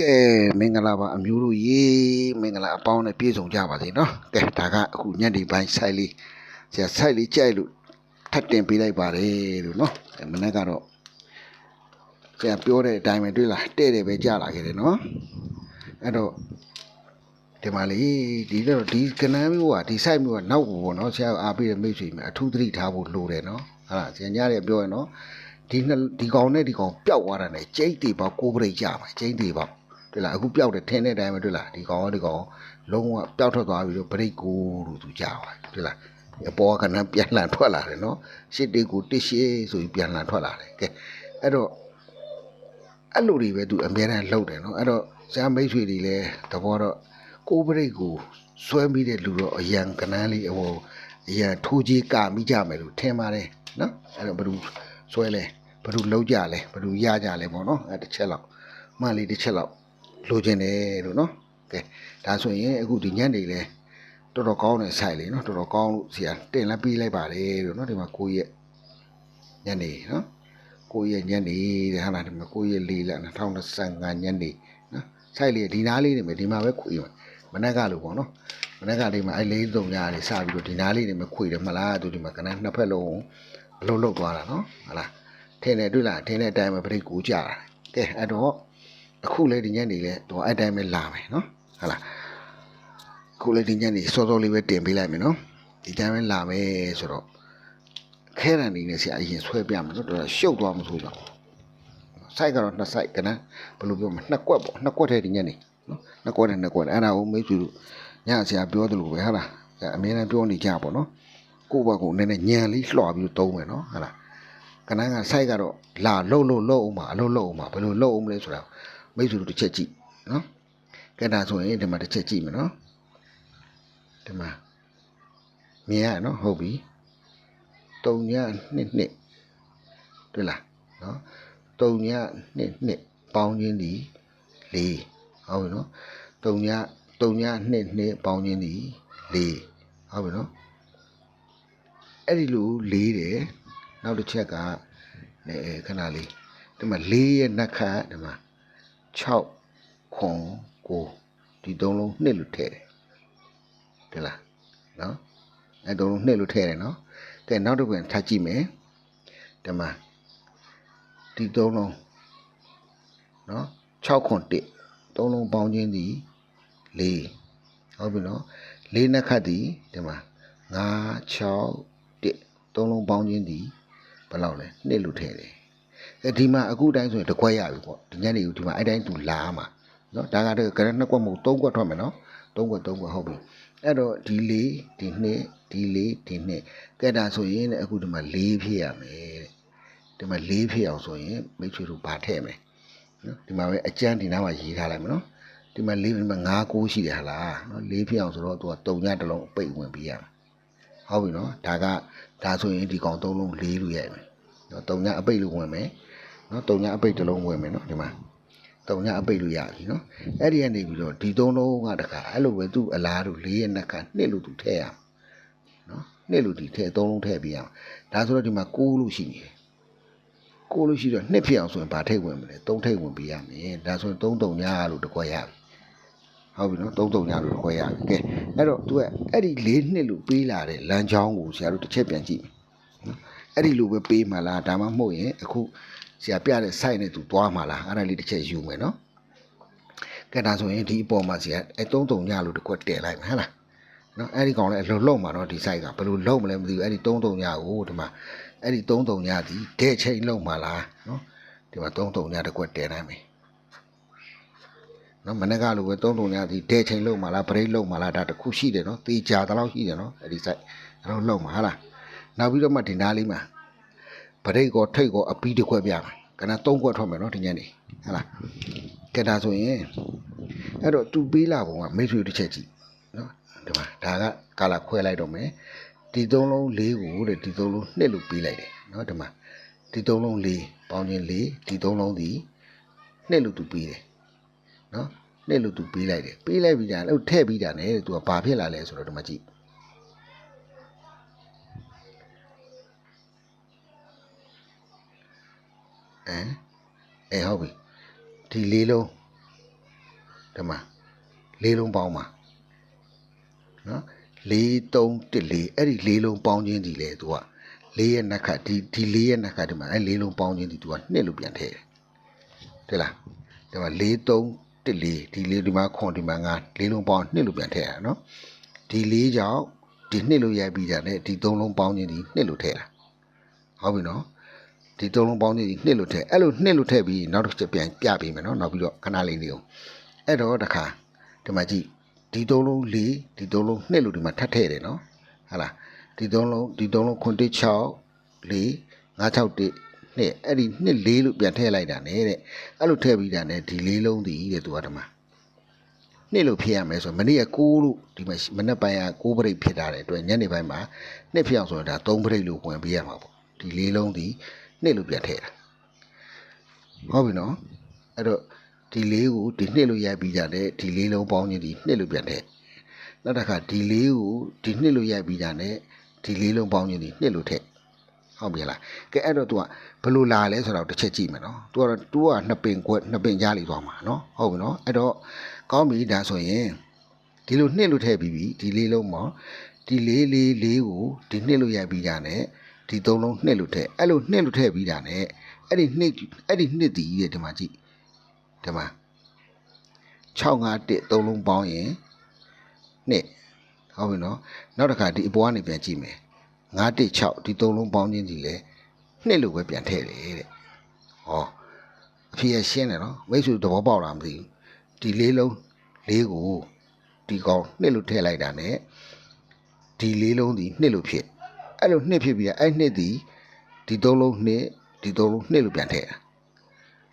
ကဲမင်္ဂလာပါအမျိုးတို့ရေမင်္ဂလာအပေါင်းနဲ့ပြည့်စုံကြပါစေနော်ကဲဒါကအခုညနေပိုင်းဆိုင်လေးဆရာဆိုင်လေးကြိုက်လို့ထပ်တင်ပေးလိုက်ပါတယ်လို့နော်အဲမနေ့ကတော့ဆရာပြောတဲ့အတိုင်းပဲတွေ့လားတဲ့တယ်ပဲကြာလာခဲ့တယ်နော်အဲ့တော့ဒီမှာလေဒီတော့ဒီကနန်းမျိုးကဒီ site မျိုးကနောက်ကိုပေါ့နော်ဆရာအားပေးတဲ့မိတ်ဆွေများအထူးသတိထားဖို့လိုတယ်နော်ဟာလားဆရာညရဲ့ပြောရနော်ဒီနှစ်ဒီကောင်နဲ့ဒီကောင်ပျောက်သွားတာနဲ့ကျိတ်တီပေါက်ကိုးပရိတ်ကြပါကျိတ်တီပေါက် တွေ့လားအခုပျောက်တယ်ထင်းတဲ့အတိုင်းပဲတွေ့လားဒီကောင်ကဒီကောင်လုံးဝပျောက်ထွက်သွားပြီးတော့ပရိတ်ကိုလို့သူကြာပါတွေ့လားအပေါ်ကနန်းပြန်လှန်ထွက်လာတယ်နော်ရှစ်တေကိုတစ်ရှေးဆိုပြီးပြန်လှန်ထွက်လာတယ်ကဲအဲ့တော့အဲ့လိုတွေပဲသူအများအားလှုပ်တယ်နော်အဲ့တော့ဇာမိတ်ဆွေတွေလည်းသဘောတော့ကိုပရိတ်ကိုစွဲမိတဲ့လူတော့အရန်ကနန်းလေးဟိုအရန်ထိုးကြီးကာမိကြမယ်လို့ထင်ပါတယ်နော်အဲ့တော့ဘယ်သူစွဲလဲဘယ်သူလှုပ်ကြလဲဘယ်သူရကြလဲပေါ့နော်အဲ့တစ်ချက်လောက်မှန်လေးတစ်ချက်လောက် လိုချင်တယ်လို့နော်ကဲဒါဆိုရင်အခုဒီညနေလဲတော်တော်ကောင်းတဲ့ဆိုင်လေးနော်တော်တော်ကောင်းလို့ဆရာတင်လက်ပြီးလိုက်ပါတယ်လို့နော်ဒီမှာကိုရဲ့ညနေနော်ကိုယ့်ရဲ့ညနေတဲ့ဟာလားဒီမှာကိုယ့်ရဲ့လေးလာ2025ညနေနော်ဆိုင်လေးဒီနားလေးနေမယ်ဒီမှာပဲခွေမယ်မနက်ကလို့ပေါ့နော်မနက်ကလေးမှာအဲလေးစုံညာလေးစပြီးတော့ဒီနားလေးနေမှာခွေတယ်မလားသူဒီမှာကနန်းနှစ်ဖက်လုံးအလုံးလုံးသွားတာနော်ဟာလားထင်းတယ်တွေ့လားထင်းတဲ့အတိုင်းပဲပြိတ်ကူကြတာကဲအဲ့တော့ အခုလေဒီညနေလေတော့အဲ့တိုင်းပဲလာမယ်နော်ဟာလားအခုလေဒီညနေစောစောလေးပဲတင်ပေးလိုက်မယ်နော်ဒီတိုင်းပဲလာမယ်ဆိုတော့ခဲရန်နေနဲ့ဆရာအရင်ဆွဲပြမယ်နော်တော်တော်ရှုပ်သွားမှဆိုတော့စိုက်ကတော့နှစ်စိုက်ကနန်းဘယ်လိုပြောမလဲနှစ်ကွက်ပေါ့နှစ်ကွက်ထဲဒီညနေနော်နှစ်ကွက်နဲ့နှစ်ကွက်အဲ့ဒါကိုမိတ်ဆွေတို့ညဆရာပြောသလိုပဲဟာလားဆရာအမြဲတမ်းပြောနေကြပေါ့နော်ကိုယ့်ဘက်ကိုနည်းနည်းညံလေးလှော်ပြီးသုံးမယ်နော်ဟာလားကနန်းကစိုက်ကတော့လာလှုပ်လှုပ်လှုပ်အောင်ပါအလှုပ်လှုပ်အောင်ပါဘယ်လိုလှုပ်အောင်မလဲဆိုတာ မိတ်ဆွေတို့တစ်ချက်ကြည့်နော်ကဲဒါဆိုရင်ဒီမှာတစ်ချက်ကြည့်မယ်နော်ဒီမှာမြင်ရနော်ဟုတ်ပြီတုံညနှစ်နှစ်တွေ့လားနော်တုံညနှစ်နှစ်ပေါင်းချင်းဒီ၄ဟုတ်ပြီနော်တုံညတုံညနှစ်နှစ်ပေါင်းချင်းဒီ၄ဟုတ်ပြီနော်အဲ့ဒီလို၄တယ်နောက်တစ်ချက်ကအဲခဏလေးဒီမှာ၄ရဲ့နှက်ခတ်ဒီမှာ 6ခွန်ကိုဒီသုံးလုံးနှစ်လို့ထည့်တယ်တွေ့လားနော်အဲသုံးလုံးနှစ်လို့ထည့်တယ်နော်ကဲနောက်တစ်ခုထပ်ကြည့်မယ်ဒီမှာဒီသုံးလုံးနော်6ခွန်1သုံးလုံးပေါင်းခြင်းသည်4ဟုတ်ပြီနော်4နှစ်ခတ်သည်ဒီမှာ9 6 1သုံးလုံးပေါင်းခြင်းသည်ဘယ်လောက်လဲနှစ်လို့ထည့်တယ်အဲ ဒီမှာအခုတိုင်းဆိုရင်တစ်ခွက်ရပြီပေါ့ဒီညနေကိုဒီမှာအဲ့တိုင်းသူလာမှာနော်ဒါကတော့ကရနှစ်ခွက်မဟုတ်သုံးခွက်ထွက်မယ်နော်သုံးခွက်သုံးခွက်ဟုတ်ပြီအဲ့တော့ဒီလေးဒီနှစ်ဒီလေးဒီနှစ်ကဲဒါဆိုရင်လည်းအခုဒီမှာ၄ဖြစ်ရမယ်တဲ့ဒီမှာ၄ဖြစ်အောင်ဆိုရင်မိတ်ဆွေတို့ဗာထည့်မယ်နော်ဒီမှာပဲအကျန်းဒီနားမှာရေးထားလိုက်မယ်နော်ဒီမှာ၄ဒီမှာ၅၉ရှိတယ်ဟာလားနော်၄ဖြစ်အောင်ဆိုတော့သူကတုံညတစ်လုံးပိတ်ဝင်ပေးရမယ်ဟုတ်ပြီနော်ဒါကဒါဆိုရင်ဒီကောင်သုံးလုံး၄လို့ရိုက်မယ် နော်တုံညအပိတ်လို့ဝင်မယ်နော်တုံညအပိတ်တစ်လုံးဝင်မယ်နော်ဒီမှာတုံညအပိတ်လို့ရပြီနော်အဲ့ဒီကနေပြီးတော့ဒီသုံးလုံးကတခါအဲ့လိုပဲသူ့အလားတို့၄ရဲ့နှက်ကနှစ်လို့သူထည့်ရမယ်နော်နှစ်လူဒီထည့်သုံးလုံးထည့်ပေးရအောင်ဒါဆိုတော့ဒီမှာ6လို့ရှိနေတယ်6လို့ရှိတော့နှစ်ဖြစ်အောင်ဆိုရင်ဗာထိတ်ဝင်မလဲ3ထိတ်ဝင်ပေးရမယ်ဒါဆိုရင်3တုံညာလို့တစ်ခွက်ရပြီဟုတ်ပြီနော်3တုံညာလို့တစ်ခွက်ရပြီကဲအဲ့တော့ तू ကအဲ့ဒီ၄နှစ်လို့ပေးလာတဲ့လမ်းကြောင်းကိုဆရာတို့တစ်ချက်ပြန်ကြည့်နော် အဲ့ဒီလိုပဲပေးမှလားဒါမှမဟုတ်ရင်အခုဆရာပြတဲ့ site နဲ့ तू သွားမှလားအဲ့ဒါလေးတစ်ချက်ယူမယ်နော်ကဲဒါဆိုရင်ဒီအပေါ်မှာဆရာအဲ3တုံညာလို့တစ်ခွက်တည်လိုက်မယ်ဟဟလားနော်အဲ့ဒီကောင်လည်းအလုံးလုံးမှာတော့ဒီ site ကဘယ်လိုလုံးမလဲမသိဘူးအဲ့ဒီ33ညကိုဒီမှာအဲ့ဒီ33ညဒီဒဲချိန်လုံးမှာလားနော်ဒီမှာ33ညတစ်ခွက်တည်နိုင်မယ်နော်မနေ့ကလိုပဲ33ညဒီဒဲချိန်လုံးမှာလားဘရိတ်လုံးမှာလားဒါတစ်ခုရှိတယ်နော်တေချာတလောက်ရှိတယ်နော်အဲ့ဒီ site အဲ့တော့လုံးမှာဟာလား နောက်ပြီးတော့မှဒီနားလေးမှာဗရိတ်ကောထိတ်ကောအပီးတစ်ခွက်ပြမယ်ကန3ခွက်ထွက်မယ်နော်ဒီညနေဟာလားကဲဒါဆိုရင်အဲ့တော့သူပေးလာပုံကမိတ်ဆွေတစ်ချက်ကြည့်နော်ဒီမှာဒါကကာလာခွဲလိုက်တော့မယ်ဒီသုံးလုံး၄ကိုတဲ့ဒီသုံးလုံးနှစ်လို့ပေးလိုက်တယ်နော်ဒီမှာဒီသုံးလုံး၄ပေါင်းခြင်း၄ဒီသုံးလုံးဒီနှစ်လို့သူပေးတယ်နော်နှစ်လို့သူပေးလိုက်တယ်ပေးလိုက်ပြီးတာအဲ့ထည့်ပြီးတာ ਨੇ သူကဘာဖြစ်လာလဲဆိုတော့ဒီမှာကြည့် အဲအဲဟုတ်ပြီဒီလေးလုံးဒီမှာလေးလုံးပေါင်းပါနော်လေးသုံးတစ်လေးအဲ့ဒီလေးလုံးပေါင်းခြင်းဒီလေသူကလေးရဲ့နှက်ခတ်ဒီဒီလေးရဲ့နှက်ခတ်ဒီမှာအဲ့လေးလုံးပေါင်းခြင်းဒီသူကနှစ်လို့ပြန်ထည့်တယ်တဲ့လားဒီမှာလေးသုံးတစ်လေးဒီလေးဒီမှာခွန်ဒီမှာငါလေးလုံးပေါင်းနှစ်လို့ပြန်ထည့်ရနော်ဒီလေးကြောင့်ဒီနှစ်လို့ရိုက်ပြီးကြတယ်ဒီသုံးလုံးပေါင်းခြင်းဒီနှစ်လို့ထည့်တာဟုတ်ပြီနော် ဒီသုံးလုံးပေါင်းကြီးနှစ်လို့ထည့်အဲ့လိုနှစ်လို့ထည့်ပြီးနောက်တစ်ချက်ပြန်ပြပေးမယ်နော်နောက်ပြီးတော့ခဏလေးလေးအောင်အဲ့တော့တခါဒီမှာကြည့်ဒီသုံးလုံးလေးဒီသုံးလုံးနှစ်လို့ဒီမှာထပ်ထည့်တယ်နော်ဟာလားဒီသုံးလုံးဒီသုံးလုံးခွန်တစ်6လေး961နှစ်အဲ့ဒီနှစ်လေးလို့ပြန်ထည့်လိုက်တာနဲ့တဲ့အဲ့လိုထည့်ပြီးတာနဲ့ဒီလေးလုံးတည်တဲ့သူကဒီမှာနှစ်လို့ဖြစ်ရမယ်ဆိုမနေ့က6လို့ဒီမှာမနေ့ပိုင်းက6ပြိတ်ဖြစ်တာတဲ့အတွက်ညနေပိုင်းမှာနှစ်ဖြစ်အောင်ဆိုတော့ဒါ3ပြိတ်လို့ဝင်ပေးရမှာပေါ့ဒီလေးလုံးတည် နှစ်လို့ပြန်ထည့်တာဟုတ်ပြီနော်အဲ့တော့ဒီလေးကိုဒီနှစ်လို့ရိုက်ပြီးကြတဲ့ဒီလေးလုံးပေါင်းခြင်းဒီနှစ်လို့ပြန်ထည့်နောက်တစ်ခါဒီလေးကိုဒီနှစ်လို့ရိုက်ပြီးကြတဲ့ဒီလေးလုံးပေါင်းခြင်းဒီနှစ်လို့ထည့်ဟုတ်ပြီလားကဲအဲ့တော့ तू ကဘယ်လိုလာလဲဆိုတော့တစ်ချက်ကြည့်မယ်နော် तू ကတော့ तू ကနှစ်ပင်ကွက်နှစ်ပင်ကြားလေးသွားမှာနော်ဟုတ်ပြီနော်အဲ့တော့ကောင်းပြီဒါဆိုရင်ဒီလိုနှစ်လို့ထည့်ပြီးပြီဒီလေးလုံးမှာဒီလေးလေးလေးကိုဒီနှစ်လို့ရိုက်ပြီးကြတဲ့ ဒီသုံးလုံးနှစ်လို့ထည့်အဲ့လိုနှစ်လို့ထည့်ပြီးတာ ਨੇ အဲ့ဒီနှစ်အဲ့ဒီနှစ်တည်ရဲ့ဒီမှာကြည့်ဒီမှာ651သုံးလုံးပေါင်းရင်နှစ်ဟုတ်ပြီနော်နောက်တစ်ခါဒီအပေါ်ကနေပြန်ကြည့်မယ်916ဒီသုံးလုံးပေါင်းခြင်းဒီလေနှစ်လို့ပဲပြန်ထည့်တယ်တဲ့ဟောအဖေရရှင်းတယ်နော်မိတ်ဆွေသဘောပေါက်တာမသိဘူးဒီလေးလုံးလေးကိုဒီကောင်နှစ်လို့ထည့်လိုက်တာ ਨੇ ဒီလေးလုံးဒီနှစ်လို့ဖြစ် အဲ့လိုနှစ်ဖြစ်ပြီးအဲ့နှစ်ဒီဒီသုံးလုံးနှစ်ဒီသုံးလုံးနှစ်လို့ပြန်ထည့်တာ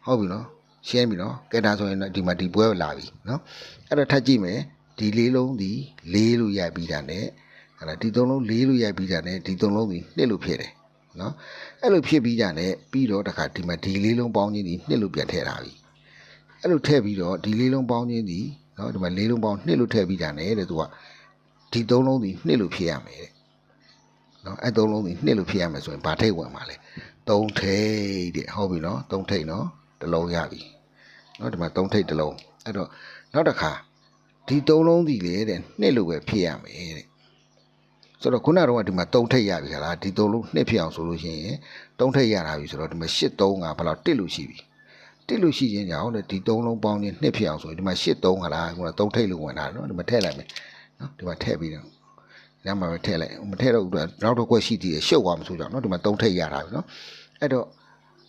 ဟုတ်ပြီနော်ရှင်းပြီနော်ကဲဒါဆိုရင်တော့ဒီမှာဒီပွဲလာပြီနော်အဲ့တော့ထပ်ကြည့်မယ်ဒီလေးလုံးဒီလေးလို့ရိုက်ပြီးတာ ਨੇ ဟဲ့လားဒီသုံးလုံးလေးလို့ရိုက်ပြီးတာ ਨੇ ဒီသုံးလုံးဒီနှစ်လို့ဖြစ်တယ်နော်အဲ့လိုဖြစ်ပြီးကြတယ်ပြီးတော့တခါဒီမှာဒီလေးလုံးပေါင်းချင်းဒီနှစ်လို့ပြန်ထည့်တာပြီအဲ့လိုထည့်ပြီးတော့ဒီလေးလုံးပေါင်းချင်းဒီနော်ဒီမှာလေးလုံးပေါင်းနှစ်လို့ထည့်ပြီးကြတယ်တဲ့သူကဒီသုံးလုံးဒီနှစ်လို့ဖြစ်ရမယ်တဲ့ နော်အဲ့သုံးလုံးဒီနှစ်လို့ဖြစ်ရမယ်ဆိုရင်ဗာထိတ်ဝင်ပါလေသုံးထိတ်တဲ့ဟုတ်ပြီနော်သုံးထိတ်နော်တစ်လုံးရပြီနော်ဒီမှာသုံးထိတ်တစ်လုံးအဲ့တော့နောက်တစ်ခါဒီသုံးလုံးဒီလေတဲ့နှစ်လို့ပဲဖြစ်ရမယ်တဲ့ဆိုတော့ခုနကတော့ဒီမှာသုံးထိတ်ရပြီခလားဒီသုံးလုံးနှစ်ဖြစ်အောင်ဆိုလို့ရှိရင်သုံးထိတ်ရတာပြီဆိုတော့ဒီမှာ8 3ကဘယ်လောက်တစ်လို့ရှိပြီတစ်လို့ရှိခြင်းကြောင့်တဲ့ဒီသုံးလုံးပေါင်းခြင်းနှစ်ဖြစ်အောင်ဆိုရင်ဒီမှာ8 3ခလားခုနသုံးထိတ်လို့ဝင်တာနော်ဒီမှာထည့်လိုက်မယ်နော်ဒီမှာထည့်ပြီးတော့ ညမှာပဲထည့်လိုက်မထည့်တော့ဘူးနောက်တော့ကွက်ရှိသေးတယ်ရှုပ်သွားမှဆိုကြအောင်နော်ဒီမှာ၃ထည့်ရတာပဲနော်အဲ့တော့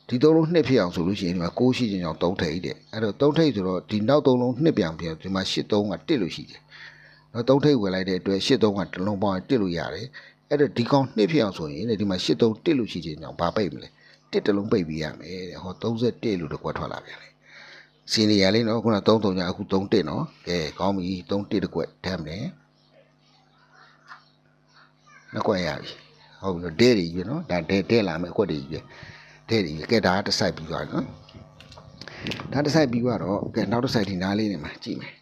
ဒီသုံးလုံးနှစ်ဖြစ်အောင်ဆိုလို့ရှိရင်ဒီမှာ6ရှိခြင်းကြောင့်3ထိတ်တဲ့အဲ့တော့3ထိတ်ဆိုတော့ဒီနောက်သုံးလုံးနှစ်ပြန်ပြန်ဒီမှာ8 3က1လို့ရှိတယ်။နော်3ထိတ်ဝင်လိုက်တဲ့အတွက်8 3ကတလုံးပေါင်း1လို့ရတယ်။အဲ့တော့ဒီကောင်နှစ်ဖြစ်အောင်ဆိုရင်ဒီမှာ8 3 1လို့ရှိခြင်းကြောင့်ဘာပိတ်မလဲ။1တလုံးပိတ်ပြီးရမယ်တဲ့။ဟော31လို့တကွက်ထွက်လာပြန်လေ။စီနေရလေးနော်ခုန3 3ညအခု3 1နော်။ကဲကောင်းပြီ3 1တကွက်ထမ်းတယ်။ နှစ်ခွက်ရပြီဟုတ်ပြီနော်ဒဲတွေကြီးနော်ဒါဒဲဒဲလာမယ်အခွက်တွေကြီးပဲဒဲတွေကြီးကဲဒါကတစ်ဆိုင်ပြီးသွားပြီနော်ဒါတစ်ဆိုင်ပြီးသွားတော့ကဲနောက်တစ်ဆိုင်ဒီနားလေးနေမှာကြည့်မယ်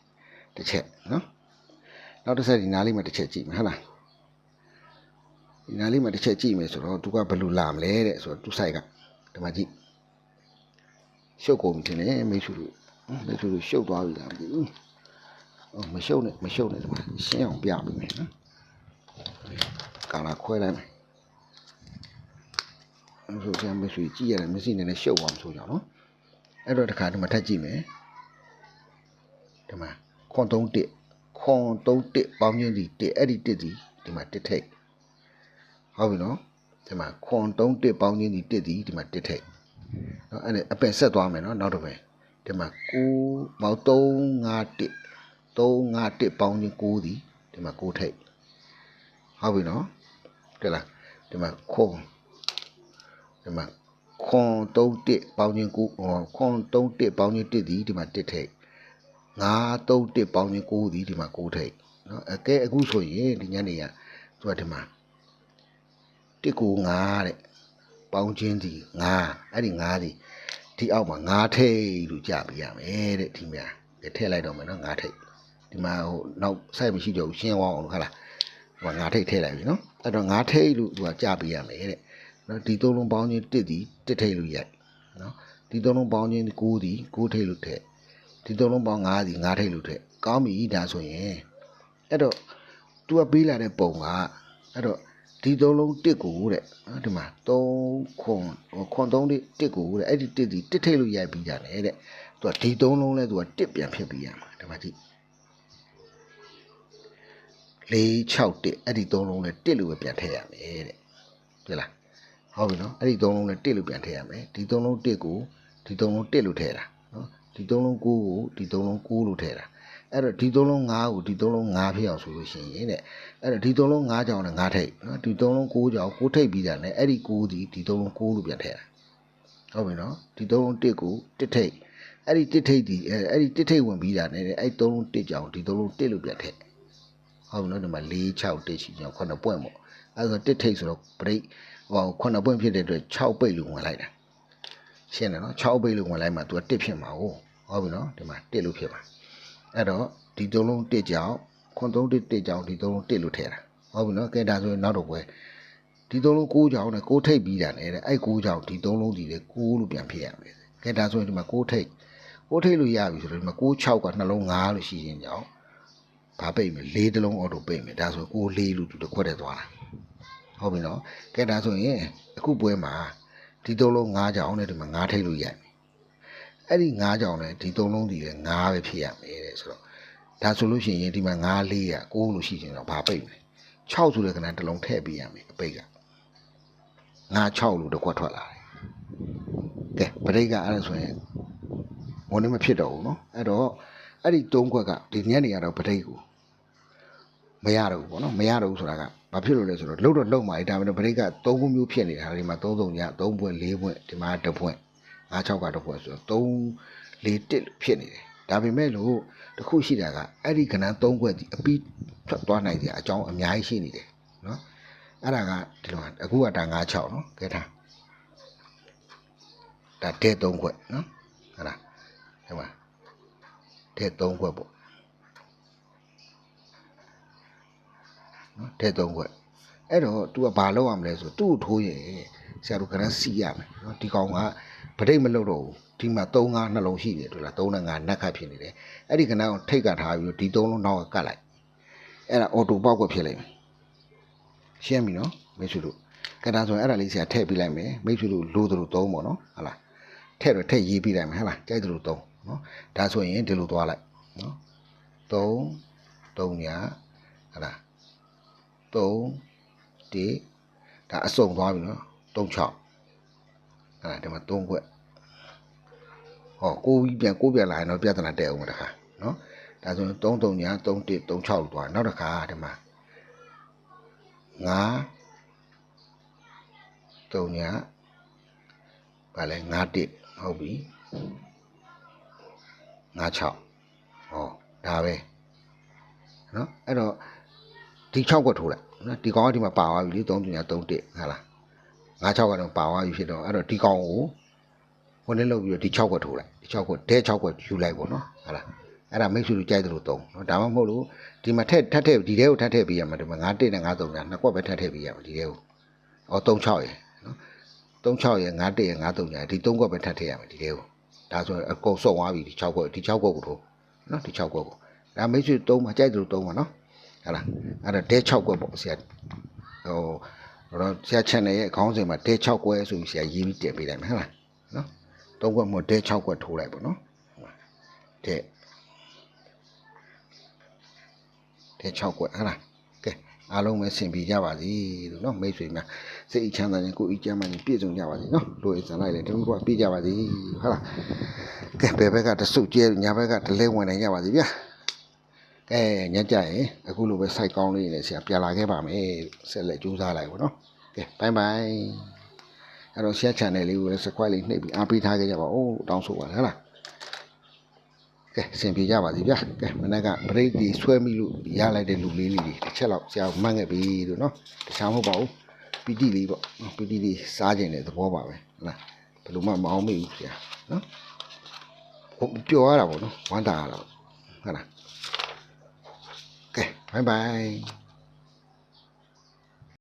တစ်ချက်နော်နောက်တစ်ဆိုင်ဒီနားလေးမှာတစ်ချက်ကြည့်မယ်ဟုတ်လားဒီနားလေးမှာတစ်ချက်ကြည့်မယ်ဆိုတော့သူကဘယ်လိုလာမလဲတဲ့ဆိုတော့သူဆိုင်ကဒီမှာကြည့်ရှုပ်ကုန်ပြီထင်တယ်မိတ်ဆွေတို့မိတ်ဆွေတို့ရှုပ်သွားပြီလားမသိဘူးအော်မရှုပ်နဲ့မရှုပ်နဲ့ဒီမှာရှင်းအောင်ပြပေးမယ်နော် ကာလာခွဲလိုက်မယ်အဲ့ဆိုဆရာမဆွေကြည့်ရတယ်မျက်စိနဲ့လည်းရှုပ်သွားမှဆိုကြအောင်နော်အဲ့တော့တစ်ခါဒီမှာထပ်ကြည့်မယ်ဒီမှာခွန်3တစ်ခွန်3တစ်ပေါင်းချင်းစီတစ်အဲ့ဒီတစ်စီဒီမှာတစ်ထိပ်ဟုတ်ပြီနော်ဒီမှာခွန်3တစ်ပေါင်းချင်းစီတစ်စီဒီမှာတစ်ထိပ်နော်အဲ့ဒါအပင်ဆက်သွားမယ်နော်နောက်တော့ပဲဒီမှာ9ပေါင်း3 5တစ်3 5တစ်ပေါင်းချင်း9စီဒီမှာ9ထိပ်ဟုတ်ပြီနော် တဲ့လားဒီမှာခွန်ဒီမှာခွန်3တစ်ပေါင်းချင်း9ဟောခွန်3တစ်ပေါင်းချင်း1ဒီဒီမှာ1ထိပ်9 3တစ်ပေါင်းချင်း9ဒီဒီမှာ9ထိပ်နော်အကဲအခုဆိုရင်ဒီညနေကသူကဒီမှာ1ကို9တဲ့ပေါင်းချင်းဒီ9အဲ့ဒီ9ဒီဒီအောက်မှာ9ထိပ်လို့ကြပြရမယ်တဲ့ဒီမှာထည့်လိုက်တော့မယ်နော်9ထိပ်ဒီမှာဟိုနောက်စိုက်မရှိတော့ဘူးရှင်းအောင်ဟုတ်လား ဟိုငါထိတ်ထည့်လိုက်ပြီနော်အဲ့တော့ငါထိတ်လို့သူကကြပေးရမယ်တဲ့နော်ဒီသုံးလုံးပေါင်းချင်းတစ်သည်တစ်ထိတ်လို့ရိုက်နော်ဒီသုံးလုံးပေါင်းချင်း9သည်9ထိတ်လို့ထည့်ဒီသုံးလုံးပေါင်း9သည်9ထိတ်လို့ထည့်ကောင်းပြီဒါဆိုရင်အဲ့တော့သူကပေးလာတဲ့ပုံကအဲ့တော့ဒီသုံးလုံးတစ်ကိုတဲ့နော်ဒီမှာ3ခွန်ခွန်3တစ်တစ်ကိုတဲ့အဲ့ဒီတစ်သည်တစ်ထိတ်လို့ရိုက်ပြီးကြတယ်တဲ့သူကဒီသုံးလုံးလဲသူကတစ်ပြန်ဖြစ်ပြီးရမှာဒီမှာကြည့် 4 6တစ်အဲ့ဒီသုံးလုံးလဲတစ်လို့ပဲပြန်ထည့်ရမယ်တဲ့တွေ့လားဟုတ်ပြီနော်အဲ့ဒီသုံးလုံးလဲတစ်လို့ပြန်ထည့်ရမယ်ဒီသုံးလုံးတစ်ကိုဒီသုံးလုံးတစ်လို့ထည့်တာနော်ဒီသုံးလုံး9ကိုဒီသုံးလုံး9လို့ထည့်တာအဲ့တော့ဒီသုံးလုံး9ကိုဒီသုံးလုံး9ဖြစ်အောင်ဆိုလို့ရှိရင်တဲ့အဲ့တော့ဒီသုံးလုံး9ကြောင်နဲ့9ထိပ်နော်ဒီသုံးလုံး9ကြောင်9ထိပ်ပြီးတာနဲ့အဲ့ဒီ9ဒီဒီသုံးလုံး9လို့ပြန်ထည့်တာဟုတ်ပြီနော်ဒီသုံးလုံးတစ်ကိုတစ်ထိပ်အဲ့ဒီတစ်ထိပ်ဒီအဲ့အဲ့ဒီတစ်ထိပ်ဝင်ပြီးတာနဲ့အဲ့သုံးလုံးတစ်ကြောင်ဒီသုံးလုံးတစ်လို့ပြန်ထည့် ဟုတ်ပြီနော်ဒီမှာ4 6တစ်ရှိကြောင်9ပွင့်ပေါ့အဲ့ဆိုတစ်ထိပ်ဆိုတော့ break ဟို9ပွင့်ဖြစ်တဲ့အတွက်6ပိတ်လို့ဝင်လိုက်တာရှင်းတယ်နော်6ပိတ်လို့ဝင်လိုက်မှ तू က1ဖြစ်မှာဟုတ်ဟုတ်ပြီနော်ဒီမှာ1လို့ဖြစ်မှာအဲ့တော့ဒီသုံးလုံး1ကြောင်ခွန်3 1 1ကြောင်ဒီသုံးလုံး1လို့ထည့်တာဟုတ်ပြီနော်ကဲဒါဆိုရင်နောက်တော့ပွဲဒီသုံးလုံး6ကြောင်နဲ့6ထိပ်ပြီးတာနဲ့တဲ့အဲ့6ကြောင်ဒီသုံးလုံးဒီလေ6လို့ပြန်ဖြစ်ရမယ်ကဲဒါဆိုရင်ဒီမှာ6ထိပ်6ထိပ်လို့ရပြီဆိုတော့ဒီမှာ6 6ကနှလုံး9လို့ရှိရင်ကြောင် ဘာပိတ်မလဲ၄တလုံးအော်တိုပိတ်မယ်ဒါဆို6 4လို့သူတစ်ခွက်တည်းသွားတာဟုတ်ပြီနော်ကဲဒါဆိုရင်အခုပွဲမှာ ဒီသုံးလုံး၅ကြောင်နဲ့ဒီမှာ၅ထိတ်လို့ရိုက်မယ်အဲ့ဒီ၅ကြောင်နဲ့ဒီသုံးလုံးဒီလည်း၅ပဲဖြစ်ရမယ်တဲ့ဆိုတော့ဒါဆိုလို့ရှိရင်ဒီမှာ၅လေးက9လို့ရှိရင်တော့ဘာပိတ်မလဲ6ဆိုတဲ့ကဏ္ဍတစ်လုံးထည့်ပေးရမယ်အပိတ်က၅6လို့တစ်ခွက်ထွက်လာတယ်ကဲပရိတ်ကအဲ့ဒါဆိုရင်ဝန်နေမဖြစ်တော့ဘူးเนาะအဲ့တော့ အဲ့ဒီ၃ခွက်ကဒီညနေကတော့ပရိတ်ကိုမရတော့ဘူးပေါ့နော်မရတော့ဘူးဆိုတာကဘာဖြစ်လို့လဲဆိုတော့လှုပ်တော့လှုပ်မှာဒါပေမဲ့ဘရိတ်က3ခုမျိုးဖြစ်နေတာဒီမှာ3စုံည3ပွင့်4ပွင့်ဒီမှာ1ပွင့်5 6က1ပွင့်ဆိုတော့3 4 1ဖြစ်နေတယ်ဒါပေမဲ့လို့တခုရှိတာကအဲ့ဒီကဏ္ဍ3ခွက်ဒီအပြီးထွက်သွားနိုင်တဲ့အကြောင်းအများကြီးရှိနေတယ်နော်အဲ့ဒါကဒီလိုအခုကဒါ5 6နော်ကဲထားဒါတဲ့3ခွက်နော်ဟုတ်လားဟဲ့ပါ တဲ့3ခွက်ပေါ့နော်တဲ့သုံးခွက်အဲ့တော့ तू ကဘာလုပ်ရမလဲဆိုသူ့ကိုထိုးရင်ဆရာတို့ကလည်းစီးရမယ်နော်ဒီကောင်ကဗဒိတ်မလုပ်တော့ဘူးဒီမှာ3 5နှလုံးရှိတယ်တို့လား3နဲ့5နက်ခတ်ဖြစ်နေတယ်အဲ့ဒီကဏ္ဍကိုထိတ်ကထားပြီးဒီ3လုံးနောက်ကကတ်လိုက်အဲ့ဒါအော်တိုပေါက်ကွက်ဖြစ်လိမ့်မယ်ရှင်းပြီနော်မိတ်ဆွေတို့ကဏ္ဍဆိုရင်အဲ့ဒါလေးဆရာထည့်ပြလိုက်မယ်မိတ်ဆွေတို့လိုသလိုသုံးပေါ့နော်ဟုတ်လားထည့်တော့ထည့်ရေးပြလိုက်မယ်ဟုတ်လားကြိုက်သလိုသုံး နော်ဒါဆိုရင်ဒီလိုသွားလိုက်နော်3 3ညာဟုတ်လား3 1ဒါအစုံသွားပြီနော်36အဲ့ဒါဒီမှာ3ခွက်ဟောကိုပြီးပြန်ကိုပြန်လာရင်တော့ပြဿနာတက်အောင်မတခါနော်ဒါဆိုရင်3 3ညာ3 1 3 6လို့သွားနောက်တစ်ခါဒီမှာ9 3ညာဗာလဲ9 1ဟုတ်ပြီ 9 6ဟောဒါပဲနော်အဲ့တော့ဒီ6ကွက်ထိုးလိုက်နော်ဒီကောင်ကဒီမှာပါသွားပြီလေ3ည3 1ဟုတ်လားငါ6ကတော့ပါသွားပြီဖြစ်တော့အဲ့တော့ဒီကောင်ကိုဟိုနေ့လောက်ပြီးတော့ဒီ6ကွက်ထိုးလိုက်ဒီ6ကွက်ဒဲ6ကွက်ယူလိုက်ပေါ့နော်ဟုတ်လားအဲ့ဒါမိတ်ဆွေတို့ကြိုက်တယ်လို့သုံးနော်ဒါမှမဟုတ်လို့ဒီမှာထက်ထက်ထက်ဒီထဲကိုထက်ထက်ပေးရမှာဒီမှာ9 1နဲ့9 3ညနှစ်ကွက်ပဲထက်ထက်ပေးရမှာဒီထဲကိုအော်3 6ရယ်နော်3 6ရယ်9 1ရယ်9 3ညဒီ3ကွက်ပဲထက်ထက်ရမှာဒီထဲကို ဒါဆိုရင်အကုန်စုံသွားပြီဒီ6ကွက်ဒီ6ကွက်ကိုထိုးနော်ဒီ6ကွက်ကိုဒါမိတ်ဆွေသုံးမှာကြိုက်တယ်လို့သုံးမှာနော်ဟာလားအဲ့ဒါဒဲ6ကွက်ပေါ့ဆရာဟိုတော့ဆရာ channel ရဲ့အကောင်းစဉ်မှာဒဲ6ကွက်ဆိုပြီးဆရာရေးပြီးတင်ပေးလိုက်မယ်ဟုတ်လားနော်သုံးကွက်မို့ဒဲ6ကွက်ထိုးလိုက်ပေါ့နော်ဒဲဒဲ6ကွက်ဟုတ်လားကဲ အားလုံးပဲဆင်ပြေကြပါစေလို့နော်မိတ်ဆွေများစိတ်အချမ်းသာခြင်းကိုယ်အကျမ်းမှန်ပြည့်စုံကြပါစေနော်လို့အစံလိုက်လေတခုကပြည့်ကြပါစေဟုတ်လားကဲဘယ်ဘက်ကတဆုတ်ကျဲညာဘက်ကတလဲဝင်နိုင်ကြပါစေဗျာကဲညက်ကြရင်အခုလိုပဲ site ကောင်းလေးနဲ့ဆရာပြန်လာခဲ့ပါမယ်ဆက်လက်ကြိုးစားလိုက်ပါတော့ကဲဘိုင်ဘိုင်အဲ့တော့ share channel လေးကိုလည်း subscribe လေးနှိပ်ပြီးအားပေးထားခဲ့ကြပါဦးတောင်းဆိုပါလေဟဟလား ကဲအဆင်ပြေကြပါစီဗျာကဲမနေ့က break ဒီဆွဲမိလို့ရလိုက်တဲ့လူလေးလေးတွေတစ်ချက်လောက်ဆရာမှတ်ခဲ့ပြီလို့နော်တခြားမဟုတ်ပါဘူးပီတိလေးပေါ့နော်ပီတိလေးစားခြင်းတဲ့သဘောပါပဲဟုတ်လားဘယ်လိုမှမအောင်မေ့ဘူးဆရာနော်ဟိုပျော်ရတာပေါ့နော်ဝမ်းတာရတာပေါ့ဟုတ်လား Okay, bye bye.